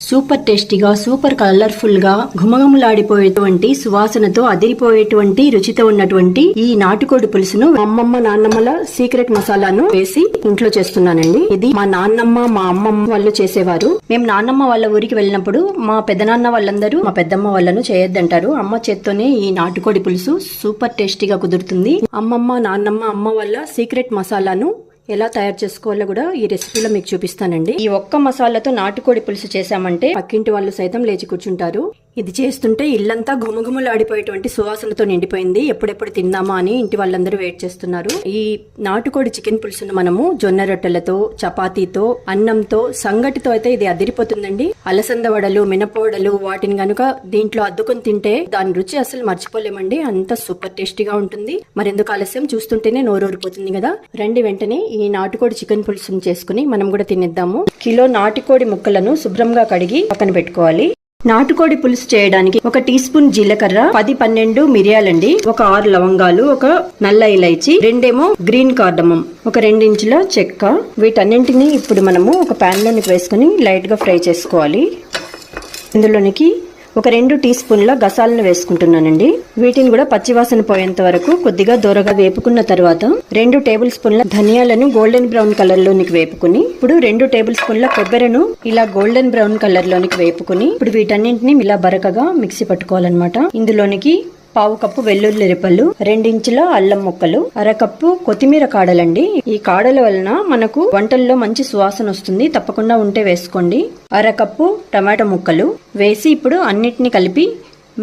Super టేస్టీగా super కలర్ఫుల్గా ఘుమఘుమలాడిపోయేటువంటి సువాసనతో అదిరిపోయేటువంటి రుచితో ఉన్నటువంటి ఈ నాటుకోడి పులుసును అమ్మమ్మ నాన్నమ్మల సీక్రెట్ మసాలాను వేసి ఇంట్లో చేస్తున్నానండి. ఇది మా నాన్నమ్మ మా అమ్మమ్మ వాళ్ళు చేసేవారు. మేము నాన్నమ్మ వాళ్ళ ఊరికి వెళ్ళినప్పుడు మా పెద్దనాన్న వాళ్ళందరూ మా పెద్దమ్మ వాళ్ళను చేయొద్దంటారు. అమ్మ చేత్తోనే ఈ నాటుకోడి పులుసు సూపర్ టేస్టీగా కుదురుతుంది. అమ్మమ్మ నాన్నమ్మ అమ్మ వాళ్ళ సీక్రెట్ మసాలాను ఎలా తయారు చేసుకోవాలో కూడా ఈ రెసిపీలో మీకు చూపిస్తానండి. ఈ ఒక్క మసాలాతో నాటుకోడి పులుసు చేశామంటే పక్కింటి వాళ్ళు సైతం లేచి కూర్చుంటారు. ఇది చేస్తుంటే ఇల్లంతా ఘుమఘుమలాడిపోయేటువంటి సువాసనతో నిండిపోయింది. ఎప్పుడెప్పుడు తిందామా అని ఇంటి వాళ్ళందరూ వెయిట్ చేస్తున్నారు. ఈ నాటుకోడి చికెన్ పులుసును మనము జొన్న రొట్టెలతో చపాతీతో అన్నంతో సంగటితో అయితే ఇది అదిరిపోతుందండి. అలసంద వడలు మినపోడలు వాటిని గనుక దీంట్లో అద్దుకొని తింటే దాని రుచి అసలు మర్చిపోలేమండి. అంత సూపర్ టేస్టీగా ఉంటుంది. మరెందుకు ఆలస్యం? చూస్తుంటేనే నోరూరిపోతుంది కదా. రండి వెంటనే ఈ నాటుకోడి చికెన్ పులుసును చేసుకుని మనం కూడా తినేద్దాము. కిలో నాటుకోడి ముక్కలను శుభ్రంగా కడిగి పక్కన పెట్టుకోవాలి. నాటుకోడి పులుసు చేయడానికి ఒక టీ స్పూన్ జీలకర్ర పది పన్నెండు మిరియాలండి ఒక ఆరు లవంగాలు ఒక నల్ల ఇలైచి రెండేమో గ్రీన్ కార్డమం ఒక రెండించుల చెక్క. వీటన్నింటినీ ఇప్పుడు మనము ఒక ప్యాన్లోనికి వేసుకుని లైట్గా ఫ్రై చేసుకోవాలి. ఇందులోనికి ఒక రెండు టీ స్పూన్ల గసాలను వేసుకుంటున్నానండి. వీటిని కూడా పచ్చివాసన పోయేంత వరకు కొద్దిగా దూరగా వేపుకున్న తర్వాత రెండు టేబుల్ స్పూన్ల ధనియాలను గోల్డెన్ బ్రౌన్ కలర్ లోనికి వేపుకుని ఇప్పుడు రెండు టేబుల్ స్పూన్ల కొబ్బరిను ఇలా గోల్డెన్ బ్రౌన్ కలర్ లోనికి వేపుకుని ఇప్పుడు వీటన్నింటిని ఇలా బరకగా మిక్సీ పట్టుకోవాలన్నమాట. ఇందులోనికి పావు కప్పు వెల్లుల్లి రిపలు రెండించుల అల్లం ముక్కలు అరకప్పు కొత్తిమీర కాడలండి. ఈ కాడల వలన మనకు వంటల్లో మంచి సువాసన వస్తుంది. తప్పకుండా ఉంటే వేసుకోండి. అరకప్పు టమాటో ముక్కలు వేసి ఇప్పుడు అన్నిటిని కలిపి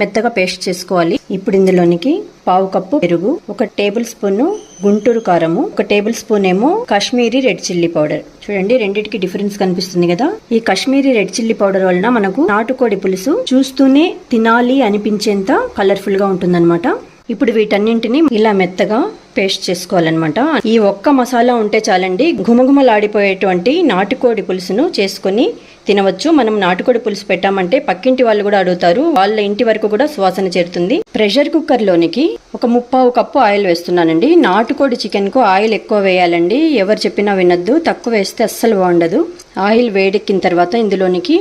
మెత్తగా పేస్ట్ చేసుకోవాలి. ఇప్పుడు ఇందులోనికి పావు కప్పు పెరుగు ఒక టేబుల్ స్పూన్ గుంటూరు కారము ఒక టేబుల్ స్పూన్ ఏమో కాశ్మీరీ రెడ్ చిల్లీ పౌడర్. చూడండి రెండింటికి డిఫరెన్స్ కనిపిస్తుంది కదా. ఈ కాశ్మీరీ రెడ్ చిల్లీ పౌడర్ వలన మనకు నాటుకోడి పులుసు చూస్తూనే తినాలి అనిపించేంత కలర్ఫుల్గా ఉంటుందన్నమాట. ఇప్పుడు వీటన్నింటిని ఇలా మెత్తగా పేస్ట్ చేసుకోవాలన్నమాట. ఈ ఒక్క మసాలా ఉంటే చాలండి ఘుమఘుమలాడిపోయేటువంటి నాటుకోడి పులుసును చేసుకుని తినవచ్చు. మనం నాటుకోడి పులుసు పెట్టామంటే పక్కింటి వాళ్ళు కూడా అడుగుతారు వాళ్ళ ఇంటి వరకు కూడా సువాసన చేరుతుంది. ప్రెషర్ కుక్కర్ లోనికి ఒక ముప్పావు కప్పు ఆయిల్ వేస్తున్నానండి. నాటుకోడి చికెన్కు ఆయిల్ ఎక్కువ వేయాలండి. ఎవరు చెప్పినా వినొద్దు తక్కువ వేస్తే అస్సలు బాగుండదు. ఆయిల్ వేడెక్కిన తర్వాత ఇందులోనికి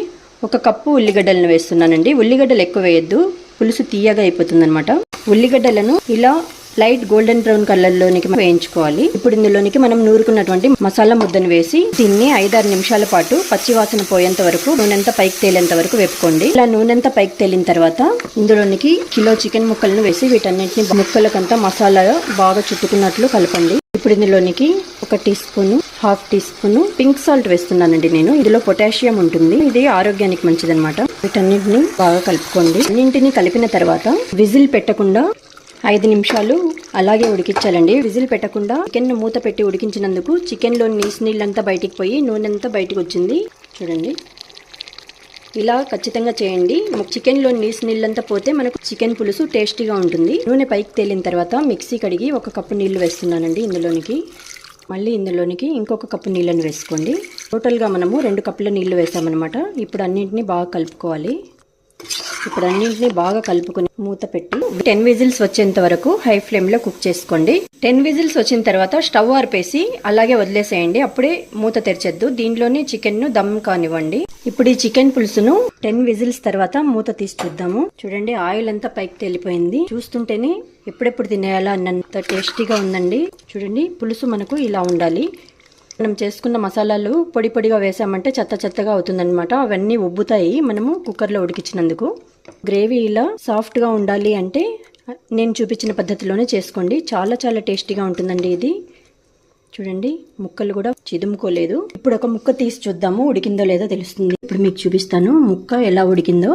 ఒక కప్పు ఉల్లిగడ్డలను వేస్తున్నానండి. ఉల్లిగడ్డలు ఎక్కువ వేయద్దు పులుసు తీయగా అయిపోతుంది అనమాట ఉల్లిగడ్డలను ఇలా లైట్ గోల్డెన్ బ్రౌన్ కలర్ లోనికి వేయించుకోవాలి. ఇప్పుడు ఇందులోనికి మనం నూరుకున్నటువంటి మసాలా ముద్దను వేసి దీన్ని ఐదారు నిమిషాల పాటు పచ్చివాసన పోయేంత వరకు నూనెంత పైకి తేలేంత వరకు వేపుకోండి. ఇలా నూనెంత పైకి తేలిన తర్వాత ఇందులోనికి కిలో చికెన్ ముక్కలను వేసి వీటన్నిటిని ముక్కలకంతా మసాలా బాగా చుట్టుకున్నట్లు కలపండి. ఇప్పుడు ఇందులోనికి ఒక teaspoon half teaspoon pink salt వేస్తున్నానండి నేను. ఇందులో పొటాషియం ఉంటుంది. ఇది ఆరోగ్యానికి మంచిదనమాట వీటన్నిటిని బాగా కలుపుకోండి. అన్నింటినీ కలిపిన తర్వాత విజిల్ పెట్టకుండా ఐదు నిమిషాలు అలాగే ఉడికించాలండి. విజిల్ పెట్టకుండా చికెన్ మూత పెట్టి ఉడికించినందుకు చికెన్లో నీసు నీళ్ళంతా బయటికి పోయి నూనె అంతా బయటకు వచ్చింది చూడండి. ఇలా ఖచ్చితంగా చేయండి. చికెన్లో నీసు నీళ్ళంతా పోతే మనకు చికెన్ పులుసు టేస్టీగా ఉంటుంది. నూనె పైకి తేలిన తర్వాత మిక్సీ కడిగి ఒక కప్పు నీళ్ళు వేస్తున్నానండి ఇందులోనికి. మళ్ళీ ఇందులోనికి ఇంకొక కప్పు నీళ్ళని వేసుకోండి. టోటల్గా మనము రెండు కప్పుల నీళ్ళు వేసామన్నమాట. ఇప్పుడు అన్నింటినీ బాగా కలుపుకోవాలి. ఇప్పుడు అన్నింటినీ బాగా కలుపుకుని మూత పెట్టి టెన్ విజిల్స్ వచ్చేంత వరకు హై ఫ్లేమ్లో కుక్ చేసుకోండి. టెన్ విజిల్స్ వచ్చిన తర్వాత స్టవ్ ఆర్పేసి అలాగే వదిలేసేయండి. అప్పుడే మూత తెరిచేద్దు. దీంట్లోనే చికెన్ను దమ్ కానివ్వండి. ఇప్పుడు ఈ చికెన్ పులుసును టెన్ విజిల్స్ తర్వాత మూత తీసి చూద్దాము. చూడండి ఆయిల్ అంతా పైకి తేలిపోయింది. చూస్తుంటేనే ఎప్పుడెప్పుడు తినేయాలా అన్నంత టేస్టీగా ఉందండి. చూడండి పులుసు మనకు ఇలా ఉండాలి. మనం చేసుకున్న మసాలాలు పొడి పొడిగా వేసామంటే చెత్త చెత్తగా అవుతుందన్నమాట. అవన్నీ ఉబ్బుతాయి. మనము కుక్కర్లో ఉడికించినందుకు. గ్రేవీ ఇలా సాఫ్ట్గా ఉండాలి అంటే నేను చూపించిన పద్ధతిలోనే చేసుకోండి. చాలా చాలా టేస్టీగా ఉంటుందండి ఇది. చూడండి ముక్కలు కూడా చిదుముకోలేదు. ఇప్పుడు ఒక ముక్క తీసి చూద్దాము ఉడికిందో లేదో తెలుస్తుంది. ఇప్పుడు మీకు చూపిస్తాను ముక్క ఎలా ఉడికిందో.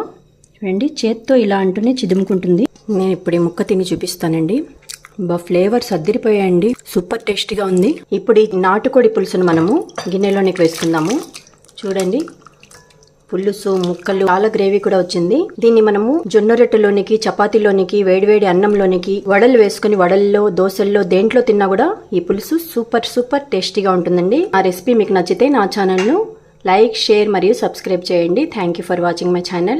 చూడండి చేత్తో ఇలా అంటూనే చిదుముకుంటుంది. నేను ఇప్పుడు ఈ ముక్క తిని చూపిస్తానండి. బా ఫ్లేవర్స్ అద్దరిపోయాయండి సూపర్ టేస్టీగా ఉంది. ఇప్పుడు ఈ నాటుకోడి పులుసును మనము గిన్నెలోనికి వేసుకుందాము. చూడండి పులుసు ముక్కలు చాలా గ్రేవీ కూడా వచ్చింది. దీన్ని మనము జొన్న రొట్టెలోనికి చపాతీలోనికి వేడివేడి అన్నంలోనికి వడలు వేసుకుని వడల్లో దోశల్లో దేంట్లో తిన్నా కూడా ఈ పులుసు సూపర్ సూపర్ టేస్టీగా ఉంటుందండి. ఆ రెసిపీ మీకు నచ్చితే నా ఛానల్ను లైక్ షేర్ మరియు సబ్స్క్రైబ్ చేయండి. Thank you for watching my channel